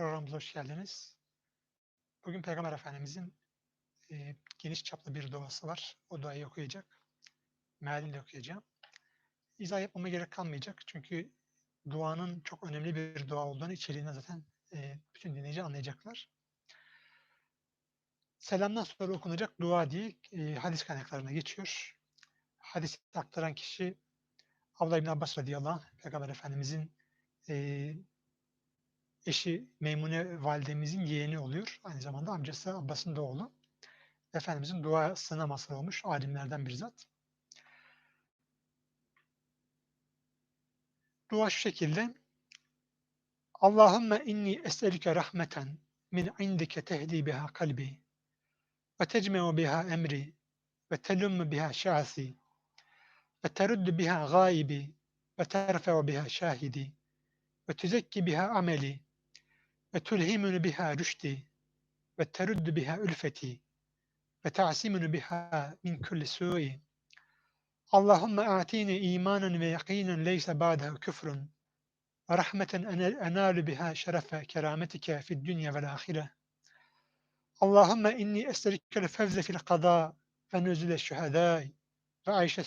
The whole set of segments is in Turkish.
Programımıza hoş geldiniz. Bugün Peygamber Efendimizin e, geniş çaplı bir duası var. O duayı okuyacak. Mealini de okuyacağım. İzah yapmama gerek kalmayacak. Çünkü duanın çok önemli bir dua olduğunu içeriğinden zaten e, bütün dinleyici anlayacaklar. Selamdan sonra okunacak dua diye e, hadis kaynaklarına geçiyor. Hadisi aktaran kişi Abdullah İbn Abbas radıyallahu anh, Peygamber Efendimizin e, eşi Meymune validemizin yeğeni oluyor. Aynı zamanda amcası Abbas'ın da oğlu. Efendimizin duasına mazhar olmuş alimlerden bir zat. Dua şu şekilde. Allahümme inni es'elüke rahmeten min indike tehdi biha kalbi ve tecme'u biha emri ve telummu biha şa'si ve teruddu biha gaibi ve terfe'u biha şahidi ve tüzekki biha ameli ve tulhimunu biha rüşdi ve teruddu biha ülfeti ve ta'simunu biha min kulli su'i Allahümme a'tini imanen ve yakinen leyse ba'dahu küfrün ve rahmeten enalu biha şerefe kerametike fid dünya vel ahire Allahümme inni esterikel fevze fil qada ve nüzule şühedâi ve ayşe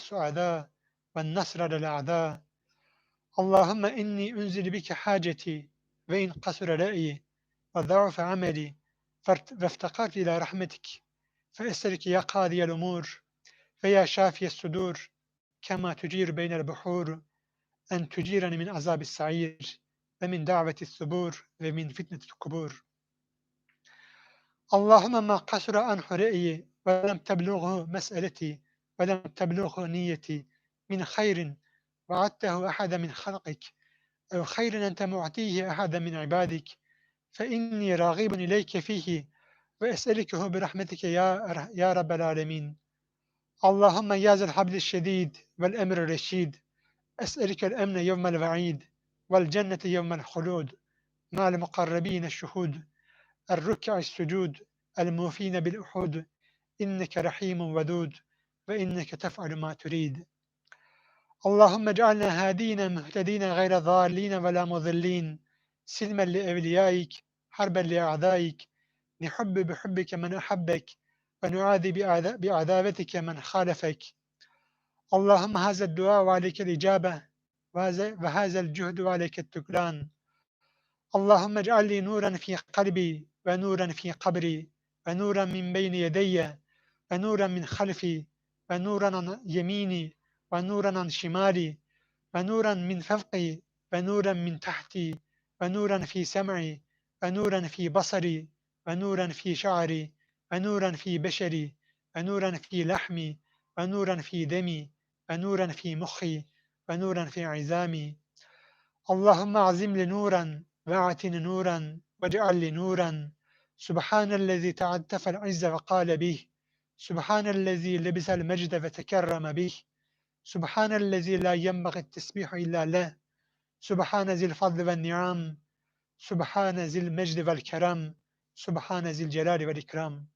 وإن قصر رأيي وضعف عملي فافتقرت إلى رحمتك. فأسألك يا قاضي الأمور ويا شافي الصدور كما تجير بين البحور أن تجيرني من عذاب السعير ومن دعوة الثبور ومن فتنة القبور. اللهم ما قصر عن رأيي ولم تبلغه مسألتي ولم تبلغه نيتي من خير وعدته أحد من خلقك. أو خير أنت معطيه أحد من عبادك فإني راغب إليك فيه وأسألكه برحمتك يا, يا رب العالمين. اللهم يا ذا الحبل الشديد والأمر الرشيد أسألك الأمن يوم الوعيد والجنة يوم الخلود مع المقربين الشهود الركع السجود الموفين بالأحود إنك رحيم ودود وإنك تفعل ما تريد. اللهم اجعلنا هادين مهتدين غير ضالين ولا مضلين. سلما لأوليائك حربا لأعدائك. نحب بحبك من أحبك ونعادي بعذابتك من خالفك. اللهم هذا الدعاء وعليك الإجابة وهذا الجهد وعليك التكلان اللهم اجعل لي نورا في قلبي ونورا في قبري ونورا من بين يدي ونورا من خلفي ونورا عن يميني. ونورا عن شمالي ونورا من فوقي ونورا من تحتي ونورا في سمعي ونورا في بصري ونورا في شعري ونورا في بشري ونورا في لحمي ونورا في دمي ونورا في مخي ونورا في عظامي اللهم اعزم لي نورا واعتني نورا واجعل لي نورا. سبحان الذي تعتف العز وقال به سبحان الذي لبس المجد وتكرم به. Subhanellezi la yenbagit tesbihu illa le. Subhane zil fadli ve ni'am. Subhane zil mecdi vel kerem. Subhane zil celali vel ikram.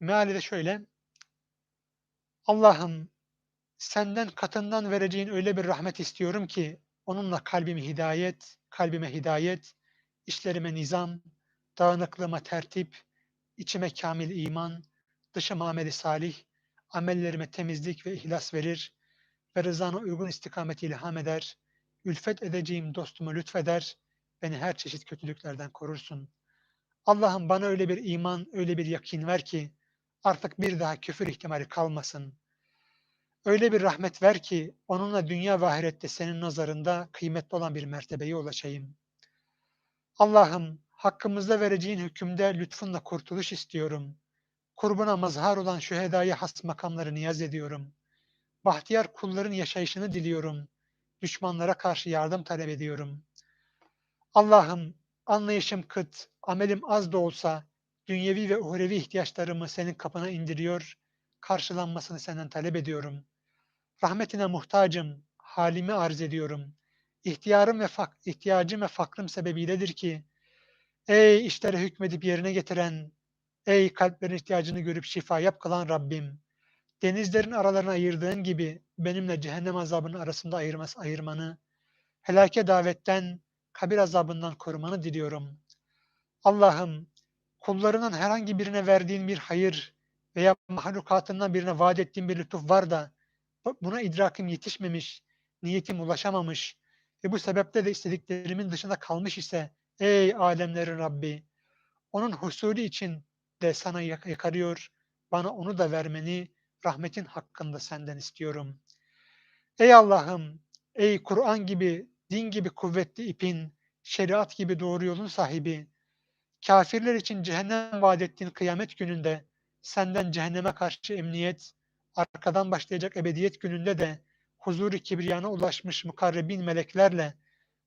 Meali de şöyle. Allah'ım senden katından vereceğin öyle bir rahmet istiyorum ki onunla kalbimi hidayet, kalbime hidayet, işlerime nizam, dağınıklığıma tertip, içime kamil iman, dışıma ameli salih, amellerime temizlik ve ihlas verir ve rızana uygun istikameti ilham eder, ülfet edeceğim dostumu lütfeder, beni her çeşit kötülüklerden korursun. Allah'ım bana öyle bir iman, öyle bir yakin ver ki artık bir daha küfür ihtimali kalmasın. Öyle bir rahmet ver ki onunla dünya ve ahirette senin nazarında kıymetli olan bir mertebeye ulaşayım. Allah'ım hakkımızda vereceğin hükümde lütfunla kurtuluş istiyorum. Kurbuna mazhar olan şühedaya has makamları niyaz ediyorum. Bahtiyar kulların yaşayışını diliyorum. Düşmanlara karşı yardım talep ediyorum. Allah'ım anlayışım kıt, amelim az da olsa dünyevi ve uhrevi ihtiyaçlarımı senin kapına indiriyor, karşılanmasını senden talep ediyorum. Rahmetine muhtacım, halimi arz ediyorum. İhtiyarım ve fak ihtiyacım ve fakrım sebebiyledir ki, ey işlere hükmedip yerine getiren, ey kalplerin ihtiyacını görüp şifa yap kılan Rabbim, denizlerin aralarına ayırdığın gibi benimle cehennem azabının arasında ayırması, ayırmanı, helake davetten, kabir azabından korumanı diliyorum. Allah'ım kullarından herhangi birine verdiğin bir hayır veya mahlukatından birine vaat ettiğin bir lütuf var da buna idrakim yetişmemiş, niyetim ulaşamamış ve bu sebeple de istediklerimin dışında kalmış ise ey alemlerin Rabbi onun husulü için de sana yakarıyor, bana onu da vermeni rahmetin hakkında senden istiyorum. Ey Allah'ım, ey Kur'an gibi, din gibi kuvvetli ipin, şeriat gibi doğru yolun sahibi, kafirler için cehennem vaat ettiğin kıyamet gününde senden cehenneme karşı emniyet, arkadan başlayacak ebediyet gününde de huzur-i kibriyana ulaşmış mukarrebin meleklerle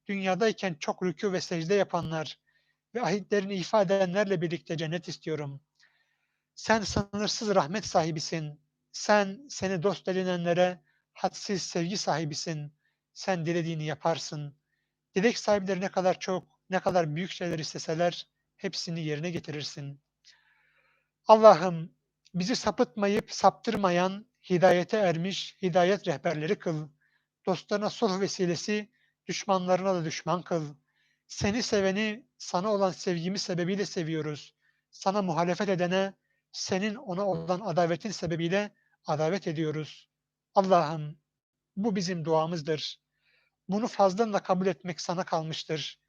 dünyadayken çok rükû ve secde yapanlar ve ahitlerini ifade edenlerle birlikte cennet istiyorum. Sen sınırsız rahmet sahibisin. Sen seni dost edinenlere hadsiz sevgi sahibisin. Sen dilediğini yaparsın. Dilek sahipleri ne kadar çok, ne kadar büyük şeyler isteseler hepsini yerine getirirsin. Allah'ım bizi sapıtmayıp saptırmayan, hidayete ermiş hidayet rehberleri kıl. Dostlarına sulh vesilesi, düşmanlarına da düşman kıl. Seni seveni sana olan sevgimiz sebebiyle seviyoruz. Sana muhalefet edene senin ona olan adavetin sebebiyle adavet ediyoruz. Allah'ım bu bizim duamızdır. Bunu fazlanla kabul etmek sana kalmıştır.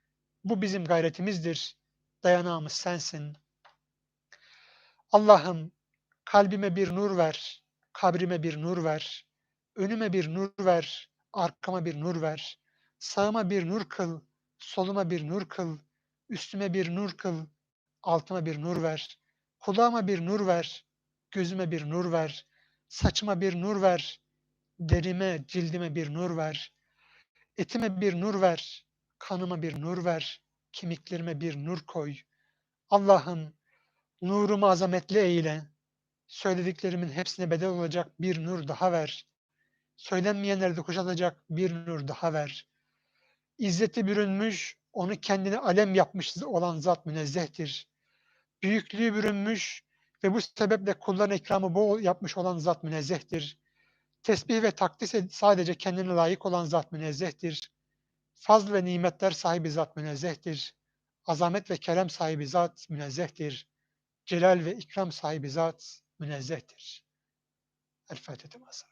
Bu bizim gayretimizdir. Dayanağımız sensin. Allah'ım kalbime bir nur ver, kabrime bir nur ver, önüme bir nur ver, arkama bir nur ver, sağıma bir nur kıl, soluma bir nur kıl, üstüme bir nur kıl, altıma bir nur ver, kulağıma bir nur ver, gözüme bir nur ver, saçıma bir nur ver, derime, cildime bir nur ver, etime bir nur ver, kanıma bir nur ver, kemiklerime bir nur koy. Allah'ım nurumu azametli eyle, söylediklerimin hepsine bedel olacak bir nur daha ver. Söylenmeyenleri de kuşatacak bir nur daha ver. İzzeti bürünmüş, onu kendine alem yapmış olan zat münezzehtir. Büyüklüğü bürünmüş ve bu sebeple kulların ikramı bol yapmış olan zat münezzehtir. Tesbih ve takdis sadece kendine layık olan zat münezzehtir. Fazl ve nimetler sahibi zat münezzehtir. Azamet ve kerem sahibi zat münezzehtir. Celal ve ikram sahibi zat münezzehtir. El Fatiha